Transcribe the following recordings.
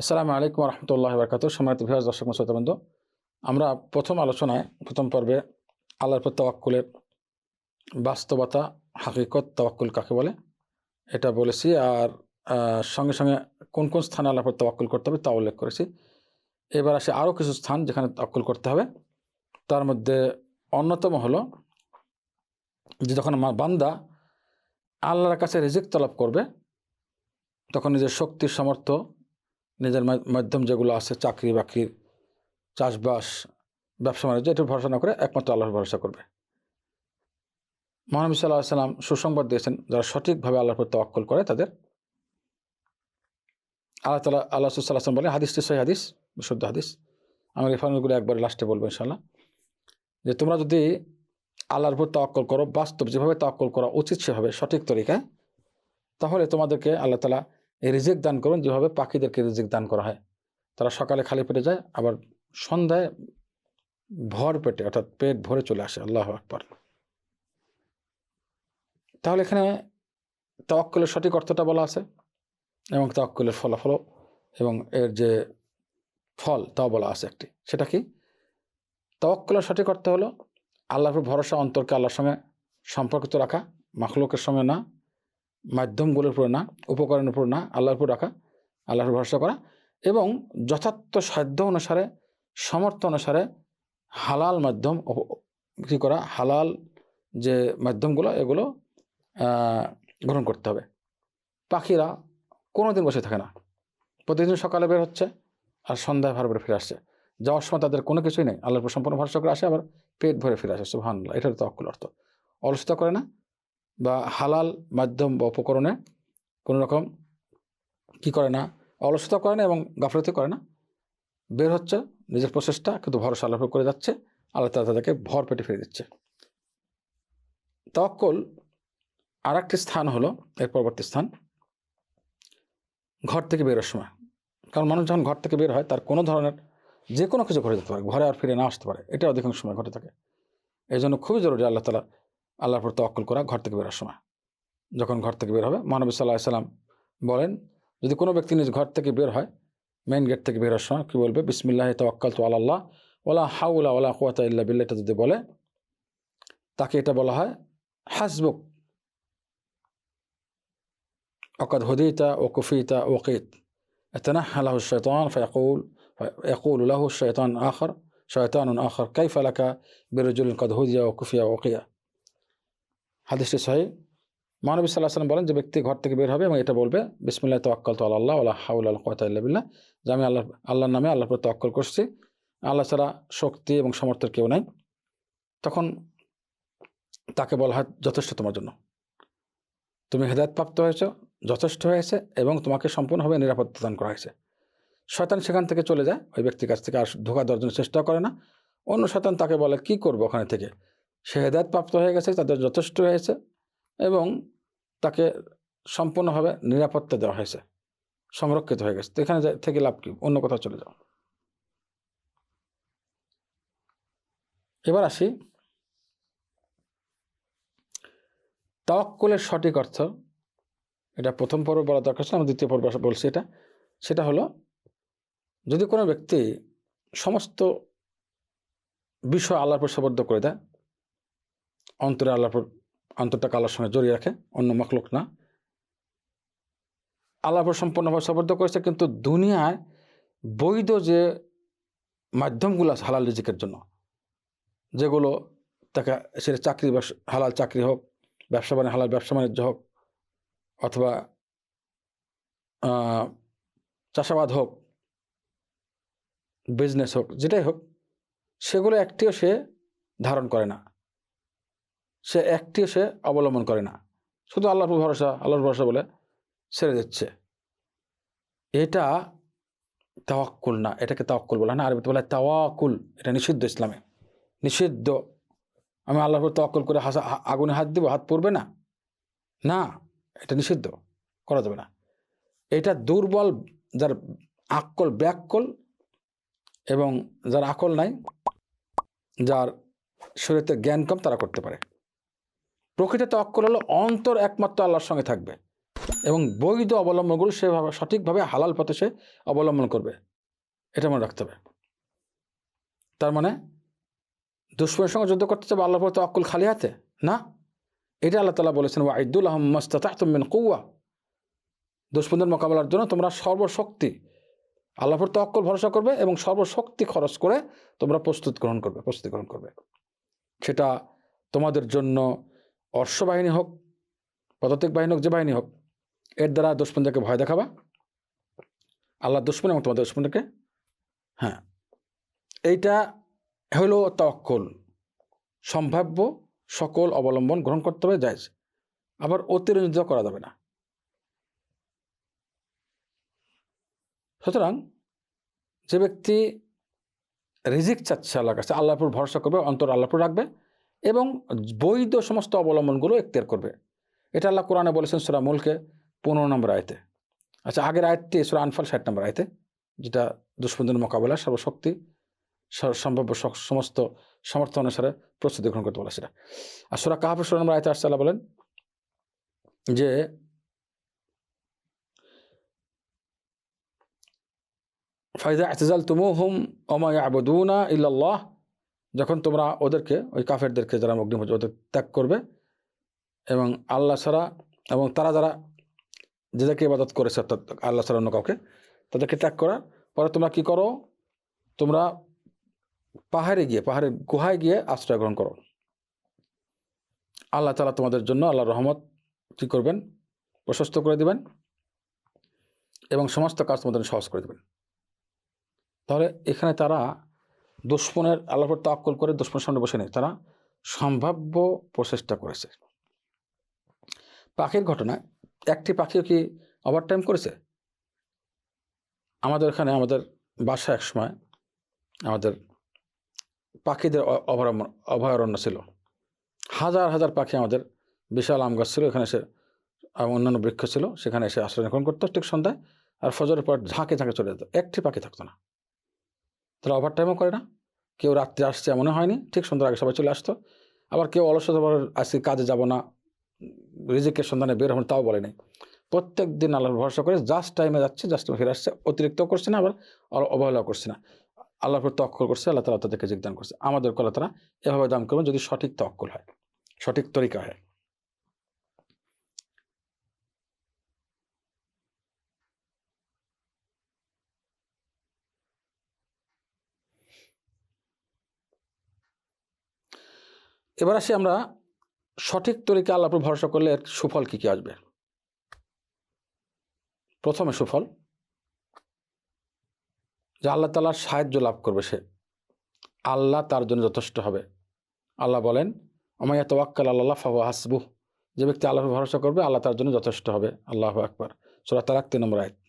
আসসালামু আলাইকুম রহমতুল্লাহ বরকাত সম্মানিত ভিউয়ার্স দর্শক শ্রোতাবন্ধু আমরা প্রথম আলোচনায়, প্রথম পর্বে আল্লাহর প্রতি তাওয়াক্কুলের বাস্তবতা, হাকিকত, তাওয়াক্কুল কাকে বলে, এটা বলেছি। আর সঙ্গে সঙ্গে কোন কোন স্থানে আল্লাহর তাওয়াক্কুল করতে হবে তা উল্লেখ করেছি। এবার আসে আরও কিছু স্থান যেখানে তাওয়াক্কুল করতে হবে। তার মধ্যে অন্যতম হলো যে যখন আমার বান্দা আল্লাহর কাছে রিজিক তলব করবে, তখন নিজের শক্তির সামর্থ্য নিজের মাধ্যম যেগুলো আছে, চাকরি বাকরি, চাষবাস, ব্যবসা বাণিজ্য এটা ভরসা না করে একমাত্র আল্লাহর ভরসা করবে। মহানবী সাল্লাহ সাল্লাম সুসংবাদ দিয়েছেন, যারা সঠিকভাবে আল্লাহর প্রতি তওয়াক্কুল করে তাদের আল্লাহ তালা আল্লাহ সাল্লাম বলে হাদিসটি সহি হাদিস, বিশুদ্ধ হাদিস। আমি রেফারেন্সগুলো একবার লাস্টে বলব ইনশাল্লাহ যে তোমরা যদি আল্লাহর উপর তওয়াক্কুল করো, বাস্তব যেভাবে তওয়াক্কুল করা উচিত সেভাবে সঠিক তরিকায়, তাহলে তোমাদেরকে আল্লাহ তালা রিজিক দান করুন যেভাবে পাখিদেরকে রিজিক দান করা হয়। তারা সকালে খালি পেটে যায়, আবার সন্ধ্যায় ভর পেটে, অর্থাৎ পেট ভরে চলে আসে, আল্লাহ আকবর। তাহলে এখানে তওয়াক্কুলের সঠিক অর্থটা বলা আছে এবং তওয়াক্কুলের ফলাফল এবং এর যে ফল তাও বলা আছে একটি। সেটা কি? তওয়াক্কুলের সঠিক অর্থ হলো আল্লাহর ভরসা অন্তরকে আল্লাহর সঙ্গে সম্পর্কিত রাখা, মাখলুকের সঙ্গে না মাধ্যমগুলোর উপর না, উপকরণের উপর না, আল্লাহর উপর রাখা, আল্লাহর ভরসা করা এবং যথার্থ সাধ্য অনুসারে সমর্থ অনুসারে হালাল মাধ্যম কী করা, হালাল যে মাধ্যমগুলো, এগুলো গ্রহণ করতে হবে। পাখিরা কোনো দিন বসে থাকে না। প্রতিদিন সকালে বের হচ্ছে আর সন্ধ্যায় ভার ভরে ফিরে আসছে। যাওয়ার সময় তাদের কোনো কিছুই নেই। আল্লাহর সম্পূর্ণ ভরসা করে আসে, আবার পেট ভরে ফিরে আসে। সুবহানাল্লাহ, এটার তওয়াক্কুল অর্থ। অলসতা করে না বা হালাল মাধ্যম বা উপকরণে কোনো রকম কী করে না, অলসতা করে না এবং গাফলতি করে না। বের হচ্ছে, নিজের প্রচেষ্টা কিন্তু ভরসা আল্লাহর উপর করে যাচ্ছে, আল্লাহ তালা তাদেরকে ভর পেটে ফিরে দিচ্ছে। তওয়াক্কুল আর একটি স্থান হলো, এর পরবর্তী স্থান, ঘর থেকে বেরোর সময়। কারণ মানুষ যখন ঘর থেকে বের হয়, তার কোনো ধরনের যে কোনো কিছু ঘটে যেতে পারে, ঘরে আর ফিরে না আসতে পারে, এটা অধিকাংশ সময় ঘটে থাকে। এই জন্য খুবই জরুরি আল্লাহ তালা আল্লাহর উপর তওয়াক্কুল করা ঘর থেকে বেরোর সময় যখন ঘর থেকে বের হবে মহানবী সাল্লাহ সাল্লাম বলেন যদি কোনো ব্যক্তি নিজ ঘর থেকে বের হয় মেইন গেট থেকে বেরোর সময় কী বলবে বিসমিল্লাহ তওয়াক্কাল তো আল্লাহ ওলা হাউলা ওলা কুয়াতা ইল্লা বিল্লাহ এটা যদি বলে তাকে এটা বলা হয় হাসবুক وقد هديت وكفيت وقيت يتنحى له الشيطان فيقول فيقول له الشيطان آخر شيطان آخر كيف لك برجل قد هدي وكفي وقي হাদিসটি সহি। মহানবী সাল্লাহ সাল্লাম বলেন, যে ব্যক্তি ঘর থেকে বের হবে এবং এটা বলবে, বিসমিল্লাহ তোয়াক্কাল তো আল্লাহ আল্লাহ হাউল আল বিল্লাহ। যে আমি আল্লাহ, আল্লাহর নামে আল্লাহর প্রতি তওয়াক্কল করছি, আল্লাহ ছাড়া শক্তি এবং সমর্থের কেউ নাই। তখন তাকে বলা হয়, যথেষ্ট তোমার জন্য। তুমি হেদায়ত প্রাপ্ত হয়েছ, যথেষ্ট হয়েছে এবং তোমাকে সম্পূর্ণভাবে নিরাপত্তা দান করা হয়েছে। শয়তান সেখান থেকে চলে যায়, ওই ব্যক্তির কাছ থেকে আর ধোকা দেওয়ার জন্য চেষ্টা করে না। অন্য শয়তান তাকে বলে, কি করব ওখানে থেকে? সে হেদায়ত প্রাপ্ত হয়ে গেছে, তাদের যথেষ্ট হয়েছে এবং তাকে সম্পূর্ণভাবে নিরাপত্তা দেওয়া হয়েছে, সংরক্ষিত হয়ে গেছে। এখানে থেকে লাভ কি? অন্য কোথাও চলে যাও। এবার আসি। তাওয়াক্কুলের সঠিক অর্থ, এটা প্রথম পর্ব বলা দরকার ছিল আমি দ্বিতীয় পর্ব বলছি এটা, সেটা হলো, যদি কোনো ব্যক্তি সমস্ত বিষয় আল্লাহর উপর করে দেয় অন্তরে আল্লাহর উপর অন্তরটাকে আল্লাহর সঙ্গে জড়িয়ে রাখে, অন্য মখলুক না। আল্লাহর সম্পূর্ণভাবে সবদ্ধ করেছে, কিন্তু দুনিয়ায় বৈধ যে মাধ্যমগুলো আছে হালাল রিজিকের জন্য, যেগুলো তাকে সেটা চাকরি হালাল চাকরি হোক, ব্যবসা বাণিজ্য, হালাল ব্যবসা বাণিজ্য হোক, অথবা চাষাবাদ হোক বিজনেস হোক, যেটাই হোক, সেগুলো একটিও সে ধারণ করে না। সে একটিও সে অবলম্বন করে না। শুধু আল্লাহর ভরসা আল্লাহর ভরসা বলে ছেড়ে দিচ্ছে। এটা তাওয়াক্কুল না, এটাকে তাওয়াক্কুল বলে। না, আরবিতে বলে তাওয়াকুল, এটা নিষিদ্ধ ইসলামে। নিষিদ্ধ। আমি আল্লাহর উপর তাওয়াক্কুল করে হাসা আগুনে হাত দিব, হাত পড়বে না? না, এটা নিষিদ্ধ, করা যাবে না। এটা দুর্বল, যার আকল ব্যাকল এবং যার আকল নাই, যার শরীরে জ্ঞান কম তারা করতে পারে। প্রকৃত তক্কল হলো অন্তর একমাত্র আল্লাহর সঙ্গে থাকবে এবং বৈধ অবলম্বনগুলো সেভাবে সঠিকভাবে হালাল পথে সে অবলম্বন করবে। এটা মনে রাখতে হবে। তার মানে দুশ্মনের সঙ্গে যুদ্ধ করতে চাবে আল্লাহ তো অকুল খালি হাতে? না। এটা আল্লাহ তালা বলেছেন ওয়াইদুল আহমস্তাতমিন কৌয়া দুশ্মনদের মোকাবেলার জন্য তোমরা সর্বশক্তি, আল্লাহর তো অক্কল ভরসা করবে এবং সর্বশক্তি খরচ করে তোমরা প্রস্তুত গ্রহণ করবে, প্রস্তুতি গ্রহণ করবে। সেটা তোমাদের জন্য অশ্ববাহিনী হোক, পদাতিক বাহিনী হোক, যে বাহিনী হোক, এর দ্বারা দুশ্মনদেরকে ভয় দেখাবা। আল্লাহ দুশ্মন এবং তোমাদের দুশ্মনদেরকে হ্যাঁ। এইটা হলো তক্কল সম্ভাব্য সকল অবলম্বন গ্রহণ করতে হবে যায় আবার অতিরঞ্জিত করা যাবে না। সুতরাং যে ব্যক্তি রিজিক চাচ্ছে আল্লাহর কাছে, আল্লাহর উপর ভরসা করবে, অন্তর আল্লাহপুর রাখবে এবং বৈধ সমস্ত অবলম্বনগুলো এখতিয়ার করবে। এটা আল্লাহ কোরআনে বলেছেন সুরা মুলকে পনেরো নম্বর আয়তে। আচ্ছা আগের আয়তটি সুরা আনফাল ষাট নম্বর আয়তে, যেটা দুষ্মন্দের মোকাবেলা, সর্বশক্তি সম্ভাব্য সমস্ত সামর্থ্য অনুসারে প্রস্তুতি গ্রহণ করতে বলে সেটা আর সুরা কাহাফের সুরা নম্বর আয়তে আল্লাহ বলেন যে ফাইদা এতজাল তুমু হুম অমায় আবদুনা ইল্লাল্লাহ যখন তোমরা ওদেরকে, ওই কাফেরদেরকে যারা অগ্নিভোজ ওদের ত্যাগ করবে এবং আল্লাহ ছাড়া এবং তারা যারা যেটাকে ইবাদত করেছে, অর্থাৎ আল্লাহ ছাড়া অন্য কাউকে, তাদেরকে ত্যাগ করা। পরে তোমরা কি করো? তোমরা পাহাড়ে গিয়ে পাহাড়ের গুহায় গিয়ে আশ্রয় গ্রহণ করো। আল্লাহ তালা তোমাদের জন্য আল্লাহ রহমত কী করবেন? প্রশস্ত করে দিবেন এবং সমস্ত কাজ তোমাদের সহজ করে দেবেন। তাহলে এখানে তারা দুশ্মনের আল্লাহর তাক্কল করে দুশ্মনের সামনে বসে নেই। তারা সম্ভাব্য প্রচেষ্টা করেছে। পাখির ঘটনায় একটি পাখিও কি ওভারটাইম করেছে? আমাদের এখানে, আমাদের বাসা এক সময় আমাদের পাখিদের অভয়ারণ্য ছিল। হাজার হাজার পাখি আমাদের বিশাল আম গাছ ছিল, এখানে এসে অন্যান্য বৃক্ষ ছিল, সেখানে এসে আশ্রয় গ্রহণ করতো। ঠিক সন্ধ্যায় আর ফজরের পর ঝাঁকে ঝাঁকে চলে যেত। একটি পাখি থাকতো না। তারা ওভার টাইমও করে না। কেউ রাত্রে আসছে এমনও হয়নি ঠিক সন্ধ্যার আগে সবাই চলে আসতো। আবার কেউ অলসতা বলে, আজকে কাজে যাব না রিজিকের সন্ধানে বের হন তাও বলেনি প্রত্যেক দিন আল্লাহর ভরসা করে জাস্ট টাইমে যাচ্ছে জাস্ট টাইমে ফিরে আসছে অতিরিক্ত করছে না আবার অ- অবহেলা করছে না। আল্লাহর প্রতি তক্কল করছে আল্লাহ তালা তাদেরকে যোগদান করছে। আমাদের কলা তারা এভাবে দান করবেন যদি সঠিক তক্কল হয় সঠিক তরিকা হয়। এবার আসি আমরা সঠিক তরিকা আল্লাহর উপর ভরসা করলে এর সুফল কী কী আসবে? প্রথমে সুফল, যে আল্লাহ তালার সাহায্য লাভ করবে সে। আল্লাহ তার জন্য যথেষ্ট হবে। আল্লাহ বলেন আমায় তোয়াক্কাল আল্লাহ ফাহু হাসবু যে ব্যক্তি আল্লাহর ভরসা করবে, আল্লাহ তার জন্য যথেষ্ট হবে। আল্লাহ আকবার। সুরা তালাক তিন নম্বর আয়াত।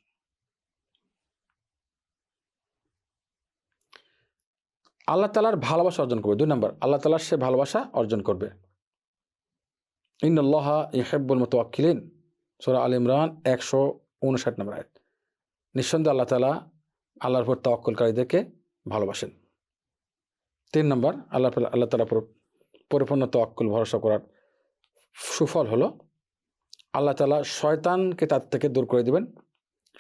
আল্লাহ তালার ভালোবাসা অর্জন করবে। দুই নম্বর, আল্লাহ তালার সে ভালোবাসা অর্জন করবে। ইন্নআল্লাহ ইহেব্বুল মতোয়াক্কিলিন সোরা আল ইমরান, একশো উনষাট নম্বর আয়াত। নিঃসন্দেহে আল্লাহ তালা আল্লাহর উপর তওয়াক্কুলকারীদেরকে ভালোবাসেন। তিন নম্বর, আল্লাহ আল্লাহ তালা পরিপূর্ণ তওয়াক্কুল, ভরসা করার সুফল হলো আল্লাহ তালা শয়তানকে তার থেকে দূর করে দিবেন।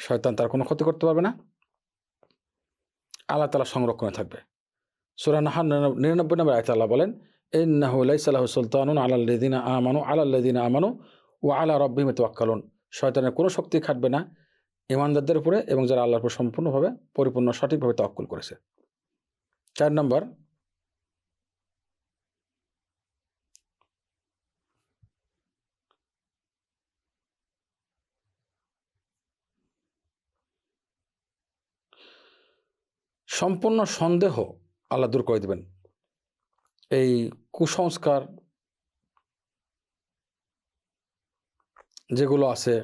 শয়তান তার কোনো ক্ষতি করতে পারবে না। আল্লাহ তালা সংরক্ষণে থাকবে। সুরা নাহার নিরানব্বই নম্বর আয়তা আল্লাহ বলেন, ইন্নাহু লাইসালাহু সুলতানুন আলাল্লাযিনা আমানু আলাল্লাযিনা আমানু ওয়া আলা রাব্বিহিম তাওয়াক্কালুন শয়তানের কোনো শক্তি খাটবে না ইমানদারদের উপরে এবং যারা আল্লাহর উপর সম্পূর্ণভাবে, পরিপূর্ণ, সঠিকভাবে তাওয়াক্কুল করেছে। চার নম্বর, সম্পূর্ণ সন্দেহ আল্লাহ দূর করে দেবেন। এই কুসংস্কার যেগুলো আছে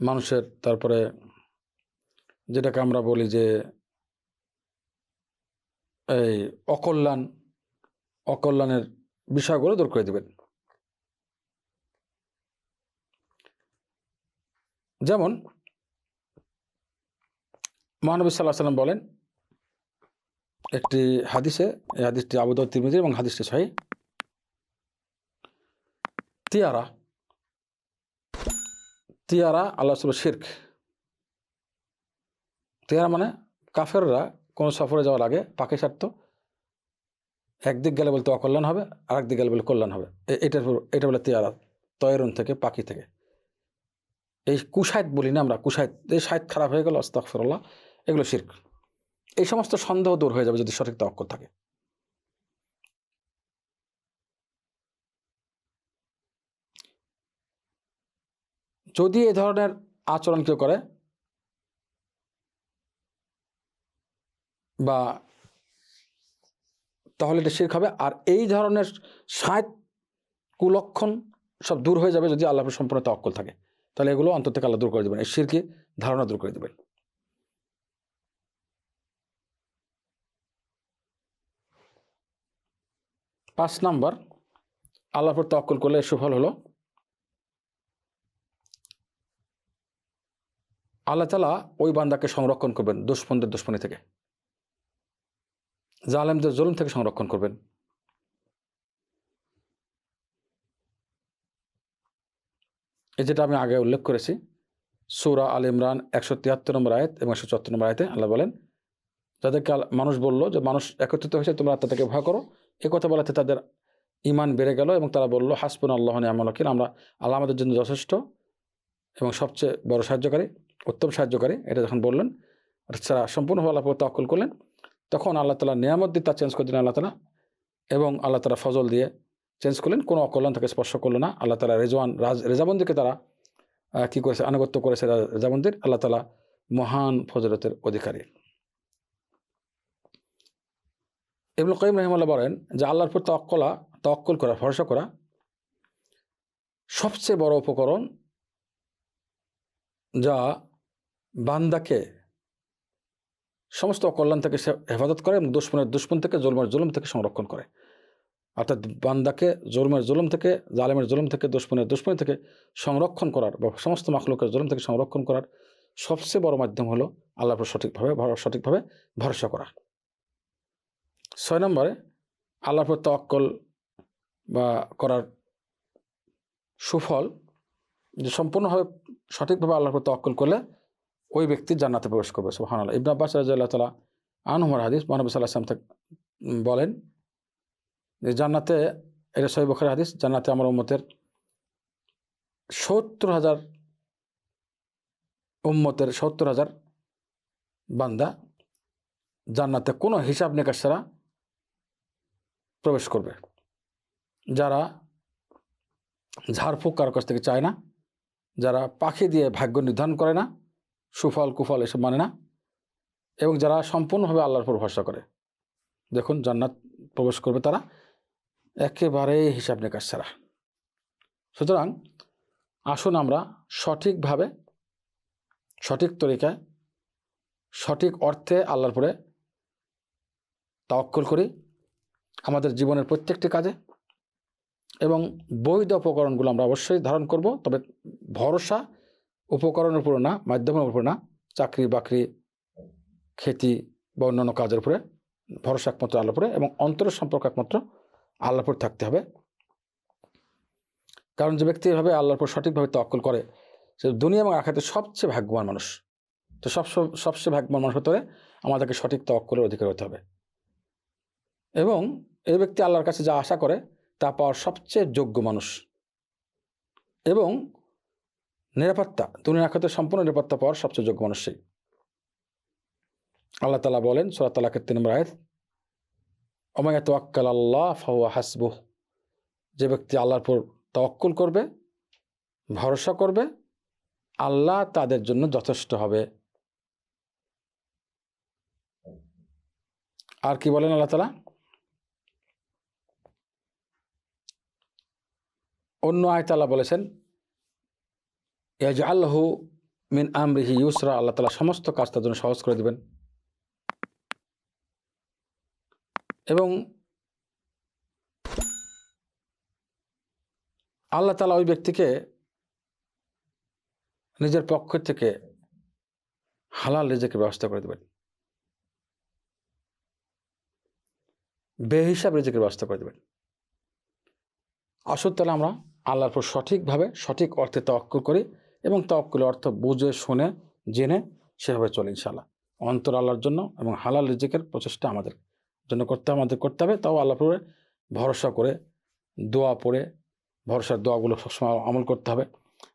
মানুষের, তারপরে যেটাকে আমরা বলি যে এই অকল্যাণ, অকল্যাণের বিষয়গুলো দূর করে দেবেন। যেমন মহানবী সাল্লাহ সাল্লাম বলেন একটি হাদিসে, এই হাদিসটি আবুদ তিরমিজি এবং হাদিসটি সহি। তিয়ারা। তিয়ারা আল্লাহ রসুল শির্ক। তিয়ারা মানে কাফেররা কোনো সফরে যাওয়ার আগে পাখি সারত, একদিক গেলে বলতে অকল্যাণ হবে আর একদিক গেলে বলে কল্যাণ হবে। এটার এটা বলে তিয়ারা, তয়রুন থেকে পাখি থেকে। এই কুসাইত বলি না আমরা কুসাইত এই সাইত খারাপ হয়ে গেল আস্তাকফিরুল্লাহ এগুলো শির্ক। এই সমস্ত সন্দেহ দূর হয়ে যাবে যদি সঠিক তওয়াক্কুল থাকে। যদি এ ধরনের আচরণ কেউ করে, বা তাহলে এটা শির্ক হবে। আর এই ধরনের সাত কুলক্ষণ সব দূর হয়ে যাবে যদি আল্লাহর সম্পূর্ণ তওয়াক্কুল থাকে। তাহলে এগুলো অন্তর থেকে আল্লাহ দূর করে দেবেন। এই শিরকে ধারণা দূর করে দেবেন। পাঁচ নাম্বার, আল্লাহর তওয়াক্কুল করলে সুফল হলো। আল্লাহ তালা ওই বান্দাকে সংরক্ষণ করবেন, দুশ্মনদের দুশ্মনী থেকে। জালেমদের জুলুম থেকে সংরক্ষণ করবেন। এই যেটা আমি আগে উল্লেখ করেছি, সূরা আল ইমরান একশো তিয়াত্তর নম্বর আয়াত এবং একশো চুয়াত্তর নম্বর আয়তে আল্লাহ বলেন, যাদেরকে মানুষ বলল যে, মানুষ একত্রিত হয়েছে, তোমরা তাদেরকে ভয় করো এ কথা বলাতে তাদের ইমান বেড়ে গেল এবং তারা বলল হাসপুন আল্লাহ আমলকিন আমরা আল্লাহ আমাদের জন্য যথেষ্ট এবং সবচেয়ে বড় সাহায্যকারী, উত্তম সাহায্যকারী। এটা যখন বললেন তারা সম্পূর্ণভাবে আল্লাহ তকল করলেন। তখন আল্লাহ তালা নিয়ামত দিয়ে তা চেঞ্জ করে দিলেন আল্লাহ তালা এবং আল্লাহ তালা ফজল দিয়ে চেঞ্জ করলেন। কোনো অকল্যাণ তাকে স্পর্শ করল না। আল্লাহ তালা রেজওয়ান, রাজ, রেজাবন্দিকে তারা কী করেছে? আনুগত্য করেছে রেজাবন্দির। আল্লাহ তালা মহান ফজরতের অধিকারী। ইবনুল করিম রহিমাল্লাহ বলেন যে আল্লাহর উপর তক্কলা তক্কল করা, ভরসা করা সবচেয়ে বড় উপকরণ যা বান্দাকে সমস্ত অকল্যাণ থেকে হেফাজত করে এবং দুশ্মনের দুশ্মন থেকে জুলমের জুলুম থেকে সংরক্ষণ করে। অর্থাৎ বান্দাকে জুলমের জুলুম থেকে, জালেমের জুলুম থেকে, দুশ্মনের দুশ্মনী থেকে সংরক্ষণ করার বা সমস্ত মাখলুকের জুলুম থেকে সংরক্ষণ করার সবচেয়ে বড় মাধ্যম হলো আল্লাহর সঠিকভাবে সঠিকভাবে ভরসা করা। ছয় নম্বরে আল্লাহর উপর তওয়াক্কল বা করার সুফল যে সম্পূর্ণভাবে সঠিকভাবে আল্লাহর উপর তওয়াক্কল করলে ওই ব্যক্তি জান্নাতে প্রবেশ করবে সুহান আল্লাহ ইবন আব্বাস রাজিয়াল্লাহ তালা আনহমর হাদিস মহানবী সাল্লাহ থেকে বলেন যে জান্নাতে, এটা সহি বখার হাদিস, জান্নাতে আমার উম্মতের সত্তর হাজার উম্মতের সত্তর হাজার বান্দা জান্নাতে কোনো হিসাব নিকাশ ছাড়া প্রবেশ করবে। যারা ঝাড়ফুঁক কারও কাছ থেকে চায় না, যারা পাখি দিয়ে ভাগ্য নির্ধারণ করে না, সুফল, কুফল এসব মানে না, এবং যারা সম্পূর্ণভাবে আল্লাহর উপর ভরসা করে। দেখুন, জান্নাত প্রবেশ করবে তারা একেবারেই হিসাব নিকাশ ছাড়া। সুতরাং আসুন আমরা সঠিকভাবে, সঠিক তরিকায়, সঠিক অর্থে আল্লাহর পরে তাওয়াক্কুল করি। আমাদের জীবনের প্রত্যেকটি কাজে। এবং বৈধ উপকরণগুলো আমরা অবশ্যই ধারণ করব, তবে ভরসা উপকরণের উপর না, মাধ্যমের উপর না, চাকরি, বাকরি, খেতি বা অন্যান্য কাজের উপরে, ভরসা একমাত্র আল্লাহর উপরে এবং অন্তরের সম্পর্ক একমাত্র আল্লাহর উপর থাকতে হবে। কারণ যে ব্যক্তি এভাবে আল্লাহর উপর সঠিকভাবে তওয়াক্কুল করে, সে দুনিয়া এবং আখাতে সবচেয়ে ভাগ্যবান মানুষ। তো সব সবচেয়ে ভাগ্যবান মানুষ হতে হলে আমাদেরকে সঠিক তওয়াক্কুলের অধিকার হতে হবে। এবং এই ব্যক্তি আল্লাহর কাছে যা আশা করে, তা পাওয়ার সবচেয়ে যোগ্য মানুষ। এবং নিরাপত্তা, দুনিয়া আখাতে সম্পূর্ণ নিরাপত্তা পাওয়ার সবচেয়ে যোগ্য মানুষ সেই। আল্লাহ তালা বলেন সুরাত তালাকের তিন নম্বর আয়াত অমায়া তোয়াক্কাল আল্লাহ ফাহুয়া হাসবুহ। যে ব্যক্তি আল্লাহর উপর তওয়াক্কুল করবে, ভরসা করবে, আল্লাহ তাদের জন্য যথেষ্ট হবে। আর কি বলেন আল্লাহ তালা অন্য আয়ত আল্লাহ বলেছেন এজ আল্লাহ মিন আমরিহি ইউসরা আল্লাহ তালা সমস্ত কাজ তার জন্য সহজ করে দেবেন। এবং আল্লাহ তালা ওই ব্যক্তিকে নিজের পক্ষ থেকে হালাল রেজেকের ব্যবস্থা করে দেবেন। বেহিসাব রেজেকের ব্যবস্থা করে দেবেন। আসুন তাহলে আমরা আল্লাহর উপর সঠিকভাবে, সঠিক অর্থে তওয়াক্কুল করি এবং তওয়াক্কুলের অর্থ বুঝে, শুনে, জেনে সেভাবে চলে ইনশাআল্লাহ। অন্তর আল্লাহর জন্য এবং হালাল রিজিকের প্রচেষ্টা আমাদের জন্য করতে, আমাদের করতে হবে। তাও আল্লাহ পরে ভরসা করে, দোয়া পড়ে, ভরসার দোয়াগুলো সবসময় আমল করতে হবে।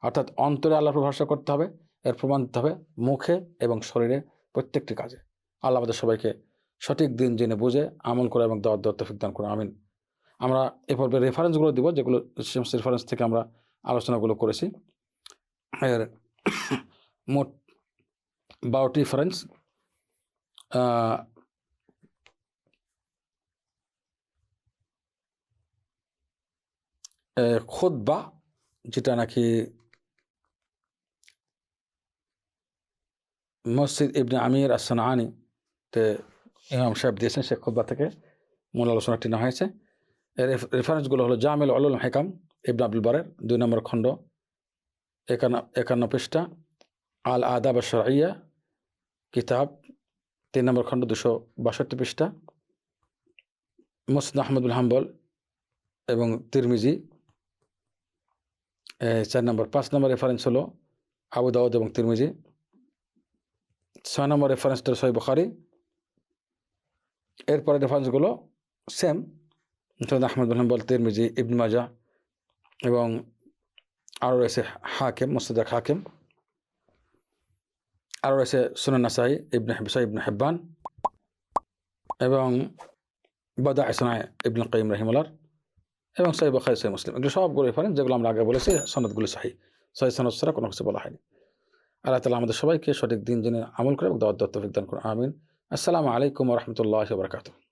অর্থাৎ অন্তরে আল্লাহর উপর ভরসা করতে হবে, এর প্রমাণ দিতে হবে মুখে এবং শরীরে প্রত্যেকটি কাজে। আল্লাহ আমাদের সবাইকে সঠিক দিন জেনে বুঝে আমল করে এবং দোয়ার দত্ত দান করে আমিন। আমরা এ পর্বে রেফারেন্সগুলো দিব, যেগুলো সমস্ত রেফারেন্স থেকে আমরা আলোচনাগুলো করেছি। এর মোট বারোটি রেফারেন্স খুদ্া যেটা নাকি মসজিদ ইবনে আমির আসানি তে ইমাম সাহেব দিয়েছেন সে খুদ্া থেকে মূল আলোচনাটি না হয়েছে। এর রেফ- রেফারেন্সগুলো হলো জামিল আলুল হেকাম ইবনে আব্দুল বারের দুই নম্বর খণ্ড, একান্ন একান্ন পৃষ্ঠা আল আদাব শরাইয়া কিতাব, তিন নম্বর খণ্ড, দুশো বাষট্টি পৃষ্ঠা মুসদ আহমদুল হাম্বল এবং তিরমিজি চার নম্বর, পাঁচ নম্বর রেফারেন্স হলো আবু দাউদ এবং তিরমিজি ছয় নম্বর রেফারেন্সটা সই বখারি এরপরে রেফারেন্সগুলো সেম মুসদ আহমদ বিন হাম্বল তিরমিজি, ইবন মাজা এবং আরও রয়েছে হাকিম, মুস্তাদাক হাকিম। আরও রয়েছে সুনান নাসাই, ইবনে হেবসা ইবনে হেব্বান এবং বাদা ইসনায় ইবনে কাইম রহিমুল্লার এবং সাই বখাই সাই মুসলিম। এগুলো সবগুলো রেফারেন্স যেগুলো আমরা আগে বলেছি, সনদগুলো সাহি। সাহি সনদ ছাড়া কোনো কিছু বলা হয়নি। আল্লাহ তালা আমাদের সবাইকে সঠিক দিন জেনে আমল করে এবং দাওয়াত দত্ত বিজ্ঞান করুন। আমিন। আসসালামু আলাইকুম রহমতুল্লাহ বরকাতুহ।